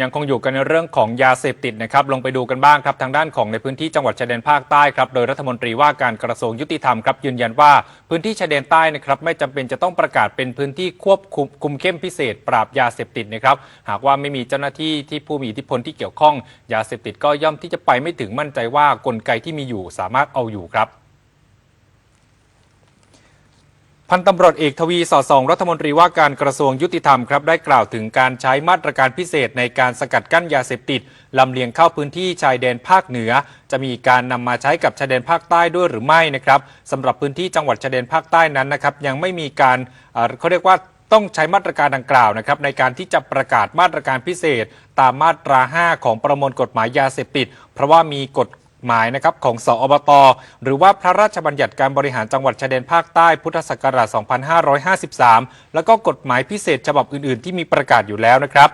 ยังคงอยู่กันในเรื่องของยาเสพติดนะครับ ลงไปดูกันบ้างครับทางด้านของในพื้นที่จังหวัดชายแดนภาคใต้ครับโดยรัฐมนตรีว่าการกระทรวงยุติธรรมครับยืนยันว่าพื้นที่ชายแดนใต้นะครับไม่จำเป็นจะต้องประกาศเป็นพื้นที่ควบคุมคุมเข้มพิเศษ ปราบยาเสพติดนะครับหากว่าไม่มีเจ้าหน้าที่ที่ผู้มีอิทธิพลที่เกี่ยวข้อง ยาเสพติดก็ย่อมที่จะไปไม่ถึงมั่นใจว่ากลไกที่มีอยู่สามารถเอาอยู่ครับ พันตำรวจเอกทวีสอดส่องรัฐมนตรีว่าการกระทรวงยุติธรรมครับได้กล่าวถึงการใช้มาตรการพิเศษในการสกัดกั้นยาเสพติดลำเลียงเข้าพื้นที่ชายแดนภาคเหนือ จะมีการนำมาใช้กับชายแดนภาคใต้ด้วยหรือไม่นะครับสำหรับพื้นที่จังหวัดชายแดนภาคใต้นั้นนะครับยังไม่มีการเอ่อเขาเรียกว่าต้องใช้มาตรการดังกล่าวนะครับในการที่จะประกาศมาตรการพิเศษ ตามมาตรา 5 ของประมวลกฎหมายยาเสพติด เพราะว่ามีกฎ หมายนะครับของสอบต หรือว่าพระราชบัญญัติการบริหารจังหวัดชายแดนภาคใต้พุทธศักราช 2553 แล้วก็กฎหมายพิเศษฉบับอื่น ๆ ที่มีประกาศอยู่แล้วนะครับ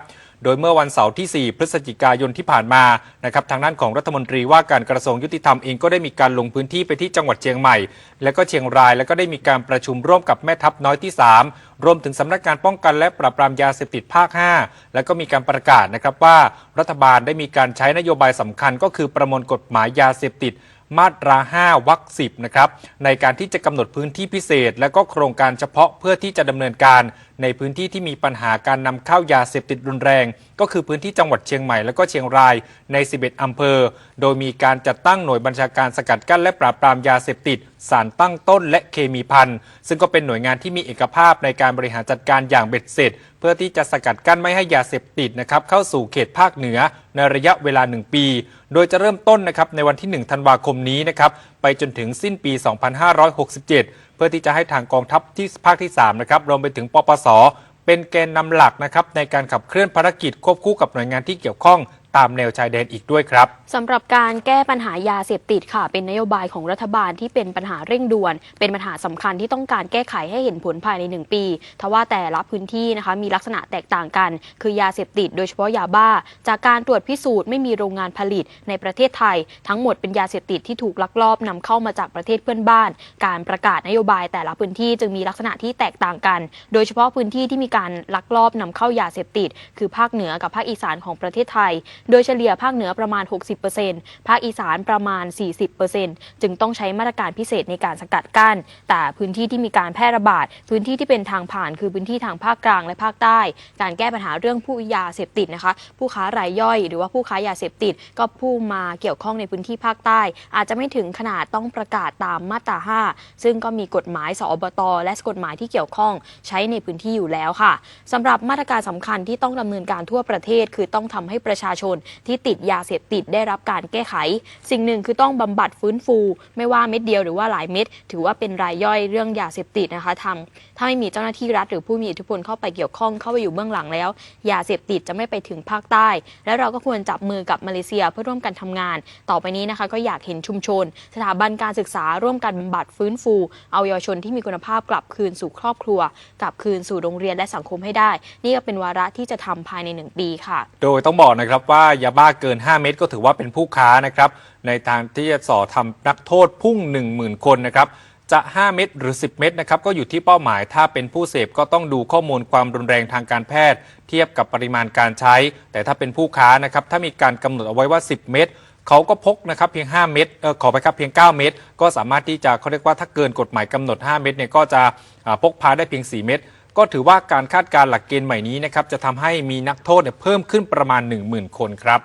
โดยเมื่อวันเสาร์ที่ 4 พฤศจิกายนที่ผ่านมานะครับทางด้านของรัฐมนตรีว่าการกระทรวงยุติธรรมเองก็ได้มีการลงพื้นที่ไปที่จังหวัดเชียงใหม่ และก็เชียงราย แล้วก็ได้มีการประชุมร่วมกับแม่ทัพน้อยที่ 3 รวมถึงสำนักงานป้องกันและปราบปรามยาเสพติดภาค 5 แล้วก็มีการประกาศนะครับว่ารัฐบาลได้มีการใช้นโยบายสำคัญก็คือประมวลกฎหมายยาเสพติด มาตรา 5วรรค10 นะครับ ในการที่จะกำหนดพื้นที่พิเศษ และก็โครงการเฉพาะเพื่อที่จะดำเนินการ ในพื้นที่ที่มีปัญหาการนำเข้ายาเสพติดรุนแรง ก็คือพื้นที่จังหวัดเชียงใหม่และก็เชียงรายใน 11อำเภอ โดยมีการจัดตั้งหน่วยบัญชาการสกัดกั้นและปราบปรามยาเสพติดสารตั้งต้นและเคมีพันธ์ซึ่งก็เป็นหน่วยงานที่มีเอกภาพในการบริหารจัดการอย่างเบ็ดเสร็จ เพื่อที่จะสกัดกั้นไม่ให้ยาเสพติดนะครับเข้าสู่เขตภาคเหนือในระยะเวลา 1 ปี โดยจะเริ่มต้นนะครับในวันที่ 1 ธันวาคมนี้นะครับไปจนถึงสิ้นปี 2567 เพื่อที่จะให้ทางกองทัพที่ภาคที่3นะครับรวมไปถึงปปสเป็นแกนนำหลักนะครับในการขับเคลื่อนภารกิจควบคู่กับหน่วยงานที่เกี่ยวข้อง ตามแนวชายแดนอีกด้วยครับสำหรับการแก้ปัญหายาเสพติดค่ะ เป็นนโยบายของรัฐบาลที่เป็นปัญหาเร่งด่วน เป็นปัญหาสำคัญที่ต้องการแก้ไขให้เห็นผลภายใน 1 ปีทว่าแต่ละพื้นที่นะคะมีลักษณะแตกต่างกัน คือยาเสพติดโดยเฉพาะยาบ้า จากการตรวจพิสูจน์ไม่มีโรงงานผลิตในประเทศไทย ทั้งหมดเป็นยาเสพติดที่ถูกลักลอบนำเข้ามาจากประเทศเพื่อนบ้าน การประกาศนโยบายแต่ละพื้นที่จึงมีลักษณะที่แตกต่างกัน โดยเฉพาะพื้นที่ที่มีการลักลอบนำเข้ายาเสพติด คือภาคเหนือกับภาคอีสานของประเทศไทยโดยเฉลี่ยภาคเหนือประมาณ 60%ภาคอีสานประมาณ 40%จึงต้องใช้มาตรการพิเศษในการสกัดกั้น แต่พื้นที่ที่มีการแพร่ระบาด พื้นที่ที่เป็นทางผ่านคือพื้นที่ทางภาคกลางและภาคใต้ การแก้ปัญหาเรื่องผู้ยาเสพติดนะคะ ผู้ค้ารายย่อย หรือว่าผู้ค้ายาเสพติด ก็ผู้มาเกี่ยวข้องในพื้นที่ภาคใต้ อาจจะไม่ถึงขนาดต้องประกาศตามมาตรา 5 ซึ่งก็มีกฎหมายสอบต และกฎหมายที่เกี่ยวข้องใช้ในพื้นที่อยู่แล้วค่ะสำหรับมาตรการสำคัญที่ต้องดำเนินการทั่วประเทศ คือต้องทำให้ประชาชนที่ติดยาเสพติดได้รับการแก้ไข สิ่งหนึ่งคือต้องบำบัดฟื้นฟู ไม่ว่าเม็ดเดียวหรือว่าหลายเม็ดถือว่าเป็นรายย่อยเรื่องยาเสพติดนะคะทำถ้าไม่มีเจ้าหน้าที่รัฐหรือผู้มีอิทธิพลเข้าไปเกี่ยวข้องเข้าไปอยู่เบื้องหลังแล้ว ยาเสพติดจะไม่ไปถึงภาคใต้ และเราก็ควรจับมือกับมาเลเซียเพื่อร่วมกันทำงาน ต่อไปนี้นะคะก็อยากเห็นชุมชน สถาบันการศึกษาร่วมกันบำบัดฟื้นฟู เอาเยาวชนที่มีคุณภาพกลับคืนสู่ครอบครัว กลับคืนสู่โรงเรียนและสังคมให้ได้ นี่ก็เป็นวาระที่จะทำภายในหนึ่งปีค่ะ โดยต้องบอกนะครับว่ายาบ้าเกิน 5 เม็ดก็ถือว่าเป็นผู้ค้านะครับ ในทางที่จะส่อทำนักโทษพุ่ง 10,000 คนนะครับ จะ 5 เม็ดหรือ 10 เม็ดนะครับ ก็อยู่ที่เป้าหมาย ถ้าเป็นผู้เสพก็ต้องดูข้อมูลความรุนแรงทางการแพทย์ เทียบกับปริมาณการใช้ แต่ถ้าเป็นผู้ค้านะครับ ถ้ามีการกำหนดเอาไว้ว่า 10 เม็ดเขาก็พกนะครับเพียง 5 เม็ดออขอไปครับเพียง 9 เม็ดก็สามารถที่จะเขาเรียกว่าถ้าเกินกฎหมายกำหนด 5 เม็ดเนี่ยก็จะพกพาได้เพียง 4 เม็ด ก็ถือว่าการคาดการณ์หลักเกณฑ์ใหม่นี้นะครับจะทำให้มีนักโทษเเพิ่มขึ้นประมาณ 10,000 คนครับ